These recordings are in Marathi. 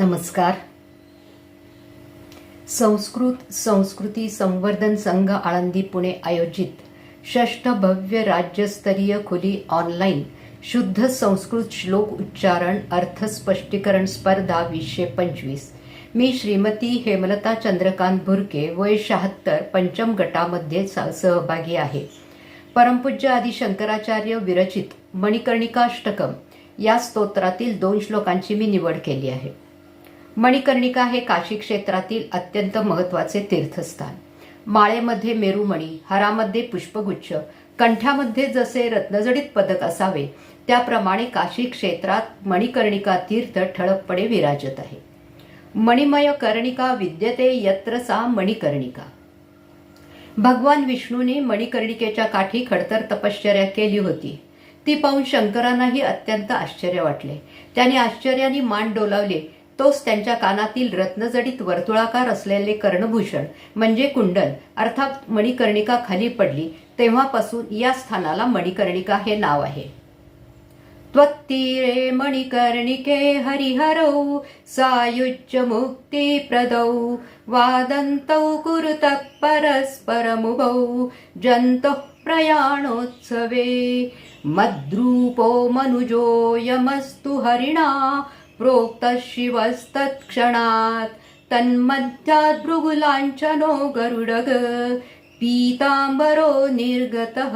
नमस्कार. संस्कृत संस्कृती संवर्धन संघ आळंदी पुणे आयोजित षष्ठ भव्य राज्यस्तरीय खुली ऑनलाईन शुद्ध संस्कृत श्लोक उच्चारण अर्थ स्पष्टीकरण स्पर्धा वीसशे पंचवीस. मी श्रीमती हेमलता चंद्रकांत भुरके वय शहात्तर पंचम गटामध्ये स- सहभागी आहे. परमपूज्य आदी शंकराचार्य विरचित मणिकर्णिकाष्टकम या स्तोत्रातील दोन श्लोकांची मी निवड केली आहे. मणिकर्णिका हे काशी क्षेत्रातील अत्यंत महत्त्वाचे तीर्थस्थान. माळेमध्ये मेरुमणी हारामध्ये पुष्पगुच्छ कंठ्यामध्ये जसे रत्नजडित पदक असावे त्याप्रमाणे काशी क्षेत्रात मणिकर्णिका तीर्थ ठळकपणे विराजत आहे. मणिमय कर्णिका विद्यते यत्र सा मणिकर्णिका. भगवान विष्णूने मणिकर्णिकेच्या काठी खडतर तपश्चर्या केली होती. ती पाहून शंकरांनाही अत्यंत आश्चर्य वाटले. त्याने आश्चर्याने मान डोलावले तोच त्यांच्या कानातील रत्नजडित वर्तुळाकार असलेले कर्णभूषण म्हणजे कुंडल अर्थात मणिकर्णिका खाली पडली. तेव्हापासून या स्थानाला मणिकर्णिका हे नाव आहे. त्वत्तीरे मणिकर्णिके हरिहरौ सायुज्य मुक्तिप्रदौ वादन्तौ कुरुतः परस्परमुभौ जन्तुः प्रयाणोत्सवे मद्रूपो मनुजोऽयमस्तु हरिणा प्रोक्तः शिवस्तत्क्षणात् तन्मध्यात् भृगुलाञ्चनो गरुडग पीतांबरो निर्गतः।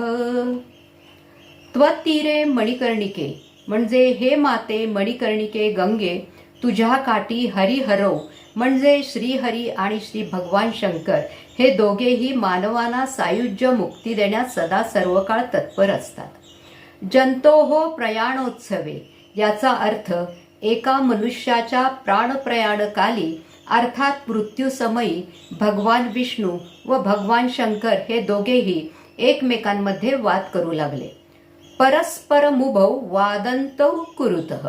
त्वत्तीरे मणिकर्णिके म्हणजे हे माते मणिकर्णिके गंगे तुझ्या काठी हरिहरव म्हणजे श्रीहरी आणि श्री भगवान शंकर हे दोघेही मानवांना सायुज्य मुक्ती देण्यात सदा सर्वकाळ तत्पर असतात. जंतोहो प्रयाणोत्सवे याचा अर्थ एका मनुष्याच्या प्राणप्रयाणकाली अर्थात मृत्यूसमयी भगवान विष्णू व भगवान शंकर हे दोघेही एकमेकांमध्ये वाद करू लागले. परस्पर मुभौ वादंतौ कुरुतः.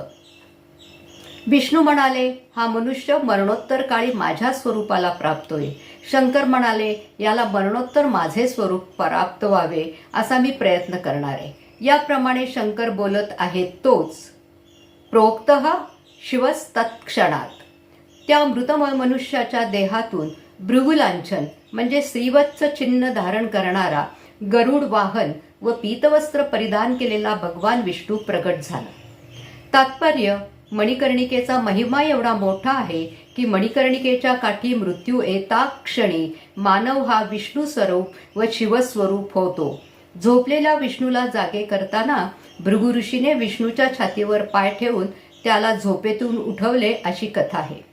विष्णू म्हणाले हा मनुष्य मरणोत्तर काळी माझ्या स्वरूपाला प्राप्त होईल शंकर म्हणाले याला मरणोत्तर माझे स्वरूप प्राप्त व्हावे असा मी प्रयत्न करणार आहे. याप्रमाणे शंकर बोलत आहे तोच. प्रोक्त शिवस तत्क्षणात त्या मृतमय मनुष्याच्या देहातून भृगुलांछन म्हणजे श्रीवत्स चिन्ह धारण करणारा गरुड वाहन व पीतवस्त्र परिधान केलेला भगवान विष्णू प्रगट झाला. तात्पर्य मणिकर्णिकेचा महिमा एवढा मोठा आहे की मणिकर्णिकेच्या काठी मृत्यू येता क्षणी मानव हा विष्णू स्वरूप व शिवस्वरूप होतो. झोपलेल्या विष्णूला जागे करताना भृगु ऋषीने विष्णूच्या छातीवर पाय ठेवून त्याला झोपेतून उठवले अशी कथा आहे.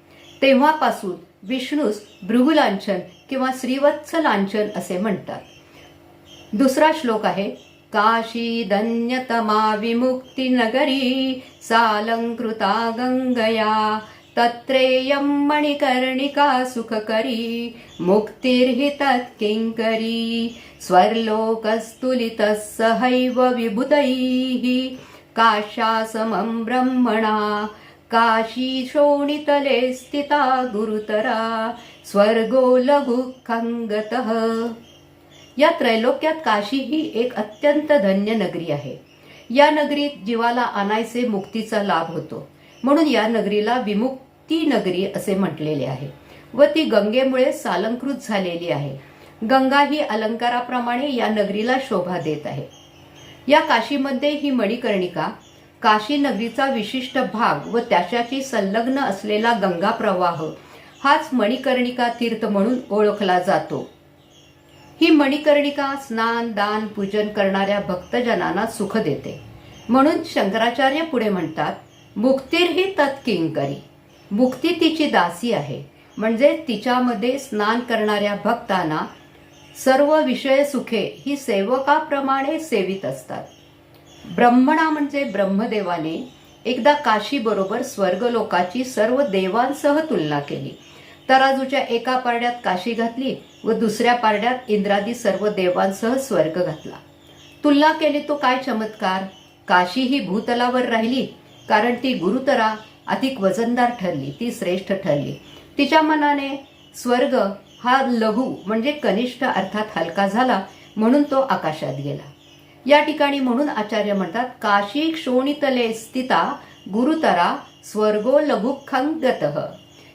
तेव्हापासून विष्णूस भृगुलांछन किंवा श्रीवत्स लांछन असे म्हणतात. दुसरा श्लोक आहे काशी धन्यतमा विमुक्ती नगरी सालंकृता गंगया तत्रेयं मणिकर्णिका सुखकरी मुक्तिर्हि तत्किङ्करी स्वर्लोकस्तुलितः सहैव विभुतैः काशासमं ब्रह्मणा काशी शोणितले स्थिता गुरुतरा स्वर्गो लघुखङ्गतः या त्रैलोक्यात काशी ही एक अत्यंत धन्य नगरी आहे. या नगरीत जीवाला आणायचे मुक्तीचा लाभ होतो. म्हणून या नगरीला विमुक्ती नगरी असे म्हटलेले आहे व ती गंगेमुळे सालंकृत झालेली आहे. गंगा ही अलंकाराप्रमाणे या नगरीला शोभा देत आहे. या काशीमध्ये ही मणिकर्णिका काशी नगरीचा विशिष्ट भाग व त्याच्याशी संलग्न असलेला गंगा प्रवाह हाच मणिकर्णिका तीर्थ म्हणून ओळखला जातो. ही मणिकर्णिका स्नान दान पूजन करणाऱ्या भक्तजनांना सुख देते. म्हणून शंकराचार्य पुढे म्हणतात मुक्तीरही तत्किंकरी मुक्ती तिची दासी आहे. म्हणजे तिच्यामध्ये स्नान करणाऱ्या भक्तांना सर्व विषय सुखे ही सेवकाप्रमाणे सेवित असतात. ब्रह्मणा म्हणजे ब्रह्मदेवाने एकदा काशी बरोबर स्वर्गलोकाची सर्व देवांसह तुलना केली. तराजूच्या एका पारड्यात काशी घातली व दुसऱ्या पारड्यात इंद्रादी सर्व देवांसह स्वर्ग घातला. तुलना केली तो काय चमत्कार? काशी ही भूतलावर राहिली कारण ती गुरुतरा अधिक वजनदार ठरली ती श्रेष्ठ ठरली. तिच्या मनाने स्वर्ग हा लघु म्हणजे कनिष्ठ अर्थात हलका झाला म्हणून तो आकाशात गेला. या ठिकाणी म्हणून आचार्य म्हणतात काशी क्षोणितले स्थिता गुरुतरा स्वर्गो लघुखंगत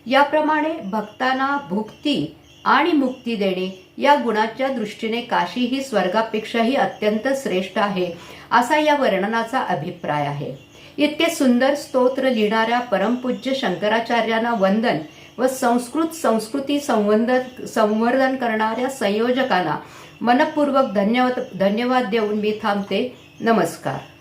याप्रमाणे भक्तांना भुक्ती आणि मुक्ती देणे या गुणाच्या दृष्टीने काशी ही स्वर्गापेक्षाही अत्यंत श्रेष्ठ आहे असा या वर्णनाचा अभिप्राय आहे. इतके सुंदर स्तोत्र लिहिणाऱ्या परमपूज्य शंकराचार्यांना वंदन व संस्कृत संस्कृती संवंध संवर्धन करणाऱ्या संयोजकांना मनपूर्वक धन्यवाद धन्यवाद देऊन मी थांबते. नमस्कार.